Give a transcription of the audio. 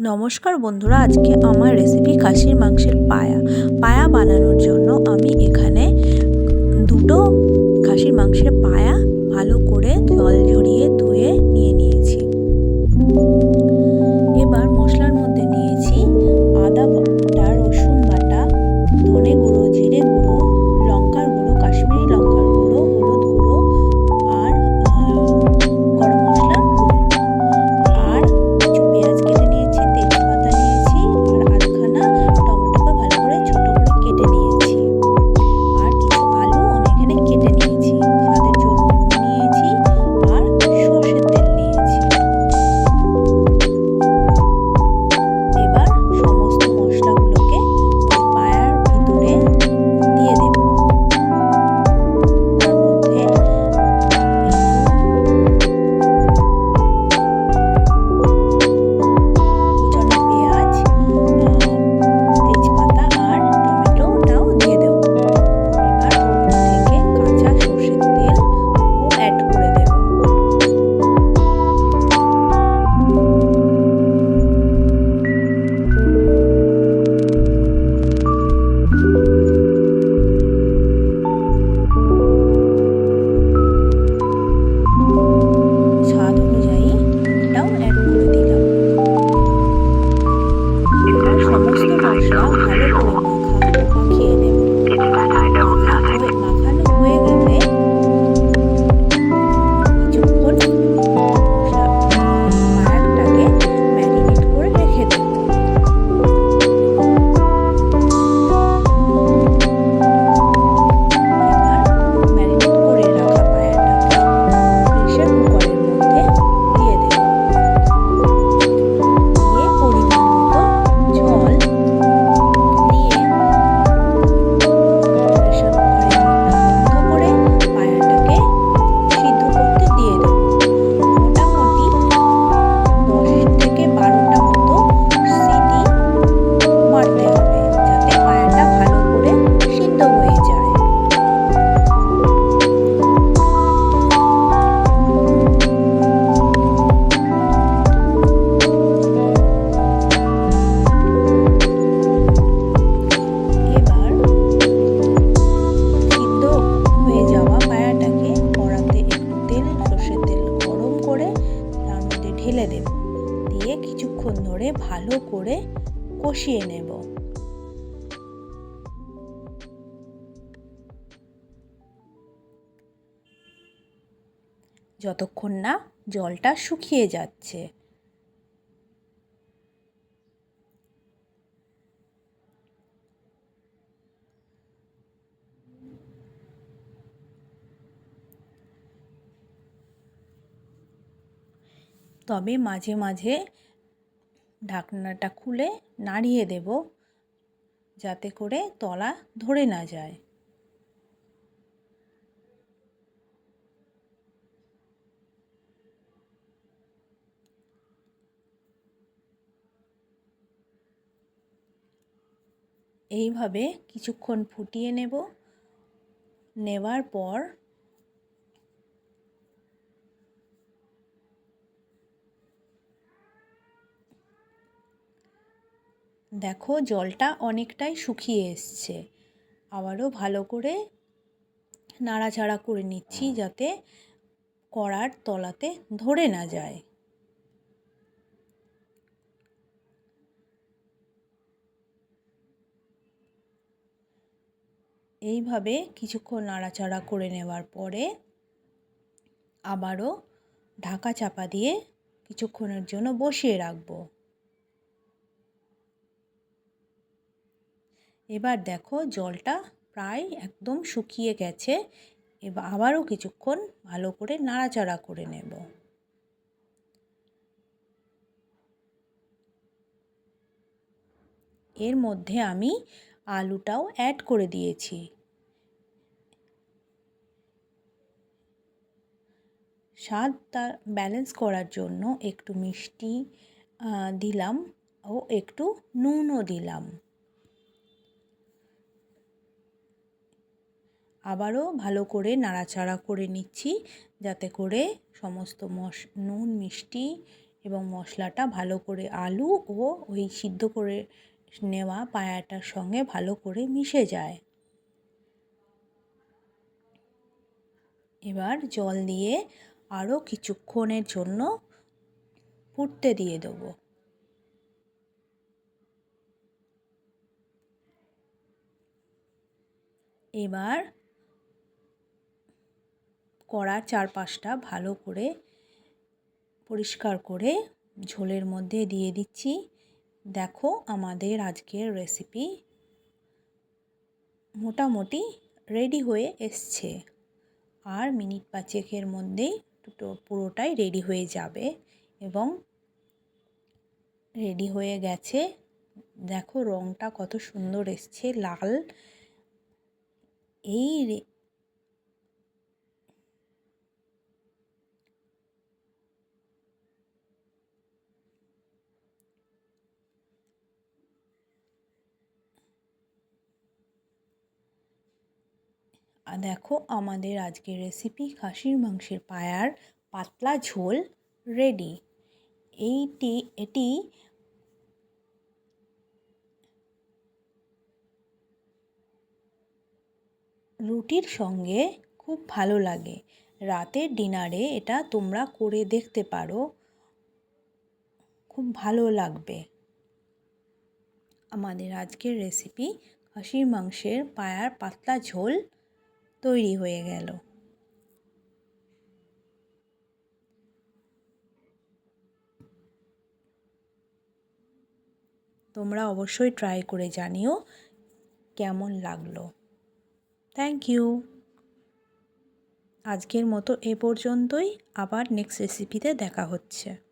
নমস্কার বন্ধুরা, আজকে আমার রেসিপি খাসির মাংসের পায়া। পায়া বানানোর জন্য আমি এখানে দুটো খাসির মাংসের পায়া ভালো করে জল ঝরিয়ে ধুয়ে করে কষিয়ে নেব। যতক্ষণ না জলটা শুকিয়ে যাচ্ছে। তবে মাঝে মাঝে ঢাকনাটা খুলে নাড়িয়ে দেব যাতে করে তলা ধরে না যায়। এইভাবে কিছুক্ষণ ফুটিয়ে নেব। নেওয়ার পর দেখো, জলটা অনেকটাই শুকিয়ে এসছে। আবারও ভালো করে নাড়াচাড়া করে নিচ্ছি যাতে কড়ার তলাতে ধরে না যায়। এইভাবে কিছুক্ষণ নাড়াচাড়া করে নেওয়ার পরে আবারও ঢাকা চাপা দিয়ে কিছুক্ষণের জন্য বসিয়ে রাখব। এবার দেখো জলটা প্রায় একদম শুকিয়ে গেছে। এবার আবারও কিছুক্ষণ ভালো করে নাড়াচাড়া করে নেব। এর মধ্যে আমি আলুটাও অ্যাড করে দিয়েছি। স্বাদটা ব্যালেন্স করার জন্য একটু মিষ্টি দিলাম ও একটু নুনও দিলাম। আবারও ভালো করে নাড়াচাড়া করে নিচ্ছি যাতে করে সমস্ত মশ, নুন, মিষ্টি এবং মশলাটা ভালো করে আলু ও ওই সিদ্ধ করে নেওয়া পায়াটার সঙ্গে ভালো করে মিশে যায়। এবার জল দিয়ে আরও কিছুক্ষণের জন্য ফুটতে দিয়ে দেবো। এবার কড়ার চারপাশটা ভালো করে পরিষ্কার করে ঝোলের মধ্যে দিয়ে দিচ্ছি। দেখো আমাদের আজকের রেসিপি মোটামুটি রেডি হয়ে এসছে। আর মিনিট পাঁচেকের মধ্যেই দুটো পুরোটাই রেডি হয়ে যাবে এবং রেডি হয়ে গেছে। দেখো রঙটা কত সুন্দর এসছে, লাল। এই দেখো আমাদের আজকের রেসিপি খাসির মাংসের পায়ার পাতলা ঝোল রেডি এইটি, এটি রুটির সঙ্গে খুব ভালো লাগে। রাতের ডিনারে এটা তোমরা করে দেখতে পারো। খুব ভালো লাগবে। আমাদের আজকের রেসিপি খাসির মাংসের পায়ার পাতলা ঝোল তৈরি হয়ে গেল। তোমরা অবশ্যই ট্রাই করে জানিও কেমন লাগল। থ্যাংক ইউ আজকের মতো এ পর্যন্তই। আবার নেক্সট রেসিপিতে দেখা হচ্ছে।